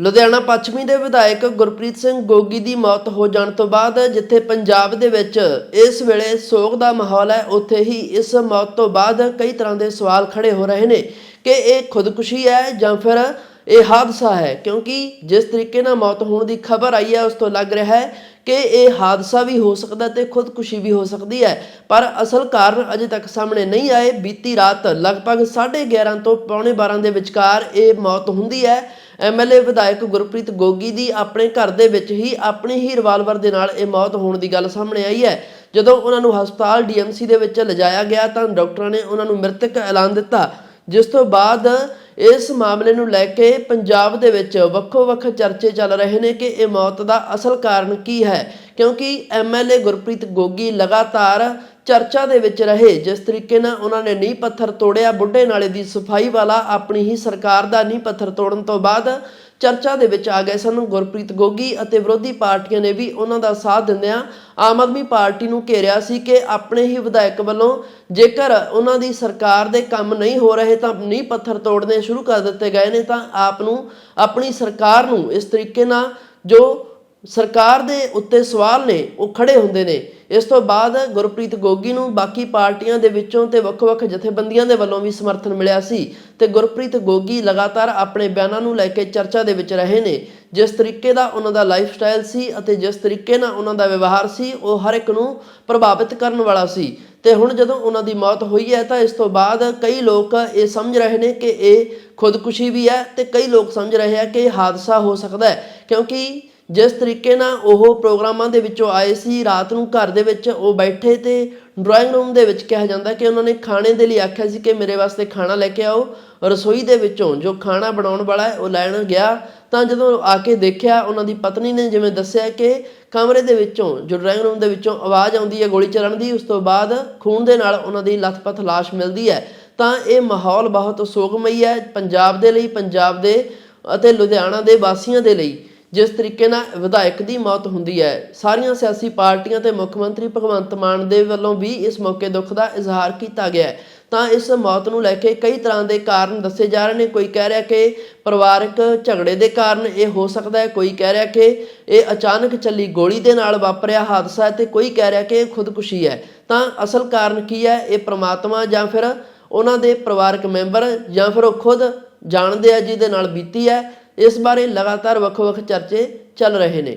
ਲੁਧਿਆਣਾ ਪੱਛਮੀ ਦੇ ਵਿਧਾਇਕ ਗੁਰਪ੍ਰੀਤ ਸਿੰਘ ਗੋਗੀ ਦੀ ਮੌਤ ਹੋ ਜਾਣ ਤੋਂ ਬਾਅਦ ਜਿੱਥੇ ਪੰਜਾਬ ਦੇ ਵਿੱਚ ਇਸ ਵੇਲੇ ਸੋਗ ਦਾ ਮਾਹੌਲ ਹੈ, ਉੱਥੇ ਹੀ ਇਸ ਮੌਤ ਤੋਂ ਬਾਅਦ ਕਈ ਤਰ੍ਹਾਂ ਦੇ ਸਵਾਲ ਖੜੇ ਹੋ ਰਹੇ ਨੇ ਕਿ ਇਹ ਖੁਦਕੁਸ਼ੀ ਹੈ ਜਾਂ ਫਿਰ ਇਹ ਹਾਦਸਾ ਹੈ, ਕਿਉਂਕਿ ਜਿਸ ਤਰੀਕੇ ਨਾਲ ਮੌਤ ਹੋਣ ਦੀ ਖਬਰ ਆਈ ਹੈ, ਉਸ ਤੋਂ ਲੱਗ ਰਿਹਾ ਹੈ ਕਿ ਇਹ ਹਾਦਸਾ ਵੀ ਹੋ ਸਕਦਾ ਤੇ ਖੁਦਕੁਸ਼ੀ ਵੀ ਹੋ ਸਕਦੀ ਹੈ। ਪਰ ਅਸਲ ਕਾਰਨ ਅਜੇ ਤੱਕ ਸਾਹਮਣੇ ਨਹੀਂ ਆਏ। ਬੀਤੀ ਰਾਤ ਲਗਭਗ 11:30 ਤੋਂ ਪੌਣੇ 12 ਦੇ ਵਿਚਕਾਰ ਇਹ ਮੌਤ ਹੁੰਦੀ ਹੈ। ਐਮਐਲਏ ਵਿਧਾਇਕ ਗੁਰਪ੍ਰੀਤ ਗੋਗੀ ਦੀ ਆਪਣੇ ਘਰ ਦੇ ਵਿੱਚ ਹੀ ਆਪਣੀ ਹੀ ਰਿਵਾਲਵਰ ਦੇ ਨਾਲ ਇਹ ਮੌਤ ਹੋਣ ਦੀ ਗੱਲ ਸਾਹਮਣੇ ਆਈ ਹੈ। ਜਦੋਂ ਉਹਨਾਂ ਨੂੰ ਹਸਪਤਾਲ ਡੀਐਮਸੀ ਦੇ ਵਿੱਚ ਲਿਜਾਇਆ ਗਿਆ ਤਾਂ ਡਾਕਟਰਾਂ ਨੇ ਉਹਨਾਂ ਨੂੰ ਮ੍ਰਿਤਕ ਐਲਾਨ ਦਿੱਤਾ, ਜਿਸ ਤੋਂ ਬਾਅਦ ਇਸ ਮਾਮਲੇ ਨੂੰ ਲੈ ਕੇ ਪੰਜਾਬ ਦੇ ਵਿੱਚ ਵੱਖੋ-ਵੱਖ ਚਰਚੇ ਚੱਲ ਰਹੇ ਨੇ ਕਿ ਇਹ ਮੌਤ ਦਾ ਅਸਲ ਕਾਰਨ ਕੀ ਹੈ। ਕਿਉਂਕਿ ਐਮਐਲਏ ਗੁਰਪ੍ਰੀਤ ਗੋਗੀ ਲਗਾਤਾਰ ਚਰਚਾ ਦੇ ਵਿੱਚ ਰਹੇ। ਜਿਸ ਤਰੀਕੇ ਨਾਲ ਉਹਨਾਂ ਨੇ ਨੀਂਹ ਪੱਥਰ ਤੋੜਿਆ, ਬੁੱਢੇ ਨਾਲੇ ਦੀ ਸਫ਼ਾਈ ਵਾਲਾ ਆਪਣੀ ਹੀ ਸਰਕਾਰ ਦਾ ਨੀਂਹ ਪੱਥਰ ਤੋੜਨ ਤੋਂ ਬਾਅਦ ਚਰਚਾ ਦੇ ਵਿੱਚ ਆ ਗਏ ਸਨ। ਗੁਰਪ੍ਰੀਤ ਗੋਗੀ ਅਤੇ ਵਿਰੋਧੀ ਪਾਰਟੀਆਂ ਨੇ ਵੀ ਉਹਨਾਂ ਦਾ ਸਾਥ ਦਿੰਦਿਆਂ ਆਮ ਆਦਮੀ ਪਾਰਟੀ ਨੂੰ ਘੇਰਿਆ ਸੀ ਕਿ ਆਪਣੇ ਹੀ ਵਿਧਾਇਕ ਵੱਲੋਂ ਜੇਕਰ ਉਹਨਾਂ ਦੀ ਸਰਕਾਰ ਦੇ ਕੰਮ ਨਹੀਂ ਹੋ ਰਹੇ ਤਾਂ ਨੀਂਹ ਪੱਥਰ ਤੋੜਨੇ ਸ਼ੁਰੂ ਕਰ ਦਿੱਤੇ ਗਏ ਨੇ ਤਾਂ ਆਪ ਨੂੰ, ਆਪਣੀ ਸਰਕਾਰ ਨੂੰ ਇਸ ਤਰੀਕੇ ਨਾਲ ਜੋ ਸਰਕਾਰ ਦੇ ਉੱਤੇ ਸਵਾਲ ਨੇ, ਉਹ ਖੜੇ ਹੁੰਦੇ ਨੇ। ਇਸ ਤੋਂ ਬਾਅਦ ਗੁਰਪ੍ਰੀਤ ਗੋਗੀ ਨੂੰ ਬਾਕੀ ਪਾਰਟੀਆਂ ਦੇ ਵਿੱਚੋਂ ਤੇ ਵੱਖ-ਵੱਖ ਜਥੇਬੰਦੀਆਂ ਦੇ ਵੱਲੋਂ ਵੀ ਸਮਰਥਨ ਮਿਲਿਆ ਸੀ ਤੇ ਗੁਰਪ੍ਰੀਤ ਗੋਗੀ ਲਗਾਤਾਰ ਆਪਣੇ ਬਿਆਨਾਂ ਨੂੰ ਲੈ ਕੇ ਚਰਚਾ ਦੇ ਵਿੱਚ ਰਹੇ ਨੇ। ਜਿਸ ਤਰੀਕੇ ਦਾ ਉਹਨਾਂ ਦਾ ਲਾਈਫ ਸਟਾਈਲ ਸੀ ਅਤੇ ਜਿਸ ਤਰੀਕੇ ਨਾਲ ਉਹਨਾਂ ਦਾ ਵਿਵਹਾਰ ਸੀ, ਉਹ ਹਰ ਇੱਕ ਨੂੰ ਪ੍ਰਭਾਵਿਤ ਕਰਨ ਵਾਲਾ ਸੀ। ਤੇ ਹੁਣ ਜਦੋਂ ਉਹਨਾਂ ਦੀ ਮੌਤ ਹੋਈ ਹੈ ਤਾਂ ਇਸ ਤੋਂ ਬਾਅਦ ਕਈ ਲੋਕ ਇਹ ਸਮਝ ਰਹੇ ਨੇ ਕਿ ਇਹ ਖੁਦਕੁਸ਼ੀ ਵੀ ਹੈ ਤੇ ਕਈ ਲੋਕ ਸਮਝ ਰਹੇ ਆ ਕਿ ਇਹ ਹਾਦਸਾ ਹੋ ਸਕਦਾ ਹੈ। ਕਿਉਂਕਿ ਜਿਸ ਤਰੀਕੇ ਨਾਲ ਉਹ ਪ੍ਰੋਗਰਾਮਾਂ ਦੇ ਵਿੱਚੋਂ ਆਏ ਸੀ, ਰਾਤ ਨੂੰ ਘਰ ਦੇ ਵਿੱਚ ਉਹ ਬੈਠੇ ਤੇ ਡਰਾਇੰਗ ਰੂਮ ਦੇ ਵਿੱਚ ਕਿਹਾ ਜਾਂਦਾ ਕਿ ਉਹਨਾਂ ਨੇ ਖਾਣੇ ਦੇ ਲਈ ਆਖਿਆ ਸੀ ਕਿ ਮੇਰੇ ਵਾਸਤੇ ਖਾਣਾ ਲੈ ਕੇ ਆਓ। ਰਸੋਈ ਦੇ ਵਿੱਚੋਂ ਜੋ ਖਾਣਾ ਬਣਾਉਣ ਵਾਲਾ ਹੈ, ਉਹ ਲੈਣ ਗਿਆ। ਤਾਂ ਜਦੋਂ ਆ ਕੇ ਦੇਖਿਆ, ਉਹਨਾਂ ਦੀ ਪਤਨੀ ਨੇ ਜਿਵੇਂ ਦੱਸਿਆ ਕਿ ਕਮਰੇ ਦੇ ਵਿੱਚੋਂ, ਜੋ ਡਰਾਇੰਗ ਰੂਮ ਦੇ ਵਿੱਚੋਂ ਆਵਾਜ਼ ਆਉਂਦੀ ਹੈ ਗੋਲੀ ਚੱਲਣ ਦੀ, ਉਸ ਤੋਂ ਬਾਅਦ ਖੂਨ ਦੇ ਨਾਲ ਉਹਨਾਂ ਦੀ ਲੱਥਪੱਥ ਲਾਸ਼ ਮਿਲਦੀ ਹੈ। ਤਾਂ ਇਹ ਮਾਹੌਲ ਬਹੁਤ ਸੋਗਮਈ ਹੈ ਪੰਜਾਬ ਦੇ ਲਈ, ਪੰਜਾਬ ਦੇ ਅਤੇ ਲੁਧਿਆਣਾ ਦੇ ਵਾਸੀਆਂ ਦੇ ਲਈ। ਜਿਸ ਤਰੀਕੇ ਨਾਲ ਵਿਧਾਇਕ ਦੀ ਮੌਤ ਹੁੰਦੀ ਹੈ, ਸਾਰੀਆਂ ਸਿਆਸੀ ਪਾਰਟੀਆਂ ਤੇ ਮੁੱਖ ਮੰਤਰੀ ਭਗਵੰਤ ਮਾਨ ਦੇ ਵੱਲੋਂ ਵੀ ਇਸ ਮੌਕੇ ਦੁੱਖ ਦਾ ਇਜ਼ਹਾਰ ਕੀਤਾ ਗਿਆ ਹੈ। ਤਾਂ ਇਸ ਮੌਤ ਨੂੰ ਲੈ ਕੇ ਕਈ ਤਰ੍ਹਾਂ ਦੇ ਕਾਰਨ ਦੱਸੇ ਜਾ ਰਹੇ ਨੇ। ਕੋਈ ਕਹਿ ਰਿਹਾ ਕਿ ਪਰਿਵਾਰਕ ਝਗੜੇ ਦੇ ਕਾਰਨ ਇਹ ਹੋ ਸਕਦਾ ਹੈ, ਕੋਈ ਕਹਿ ਰਿਹਾ ਕਿ ਇਹ ਅਚਾਨਕ ਚੱਲੀ ਗੋਲੀ ਦੇ ਨਾਲ ਵਾਪਰਿਆ ਹਾਦਸਾ ਹੈ ਤੇ ਕੋਈ ਕਹਿ ਰਿਹਾ ਕਿ ਇਹ ਖੁਦਕੁਸ਼ੀ ਹੈ। ਤਾਂ ਅਸਲ ਕਾਰਨ ਕੀ ਹੈ? ਇਹ ਪ੍ਰਮਾਤਮਾ ਜਾਂ ਫਿਰ ਉਹਨਾਂ ਦੇ ਪਰਿਵਾਰਕ ਮੈਂਬਰ ਜਾਂ ਫਿਰ ਉਹ ਖੁਦ ਜਾਣਦੇ ਆ ਜਿਹਦੇ ਨਾਲ ਬੀਤੀ ਹੈ। ਇਸ ਬਾਰੇ ਲਗਾਤਾਰ ਵੱਖੋ ਵੱਖ ਚਰਚੇ ਚੱਲ ਰਹੇ ਨੇ।